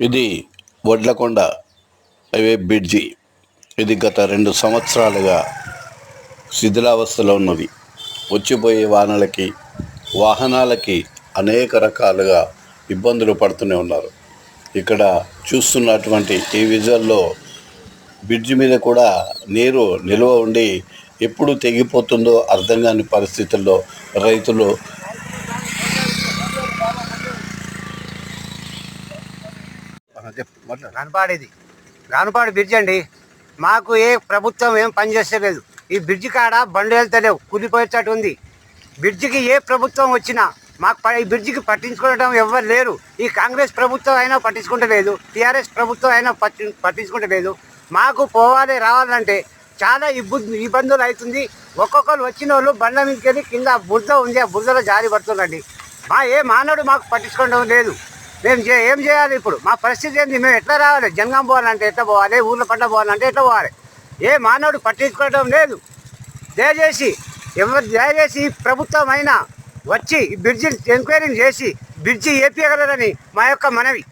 ఇది Vadlakonda highway bridge. ఇది గత రెండు సంవత్సరాలుగా శిథిలావస్థలో ఉన్నది. వచ్చిపోయే వాహనాలకి వాహనాలకి అనేక రకాలుగా ఇబ్బందులు పడుతూనే ఉన్నారు. ఇక్కడ చూస్తున్నటువంటి ఈ విజువల్లో బ్రిడ్జి మీద కూడా నీరు నిల్వ ఉండి ఎప్పుడు తెగిపోతుందో అర్థం కాని పరిస్థితుల్లో రైతులు రానుపాడేది. రానుపాడు బ్రిడ్జ్ అండి. మాకు ఏ ప్రభుత్వం ఏం పనిచేస్తలేదు ఈ బ్రిడ్జి కాడ బండ్లు వెళ్తలేవు కూలిపోయేటట్టు ఉంది. బ్రిడ్జికి ఏ ప్రభుత్వం వచ్చినా మాకు ఈ బ్రిడ్జికి పట్టించుకోవడం ఎవ్వరు లేరు. ఈ కాంగ్రెస్ ప్రభుత్వం అయినా పట్టించుకుంటలేదు టీఆర్ఎస్ ప్రభుత్వం అయినా పట్టి పట్టించుకుంటలేదు. మాకు పోవాలి రావాలంటే చాలా ఇబ్బంది ఇబ్బందులు అవుతుంది. ఒక్కొక్కరు వచ్చిన వాళ్ళు బండ్ల మీదకి వెళ్ళి కింద బురద ఉంది ఆ బురదలో జారి పడుతుందండి మా ఏ మానవుడు మాకు పట్టించుకోవడం లేదు. మేము చే ఏం చేయాలి ఇప్పుడు? మా పరిస్థితి ఏంది? మేము ఎట్లా రావాలి? జంగం పోవాలంటే ఎట్లా పోవాలి? ఊర్లో పంట పోవాలంటే ఎట్లా పోవాలి? ఏ మానవుడు పట్టించుకోవడం లేదు. దయచేసి ఎవరు దయచేసి ప్రభుత్వం అయినా వచ్చి ఈ బ్రిడ్జిని ఎంక్వైరీ చేసి బ్రిడ్జి ఏపీయగలరని మా యొక్క మనవి.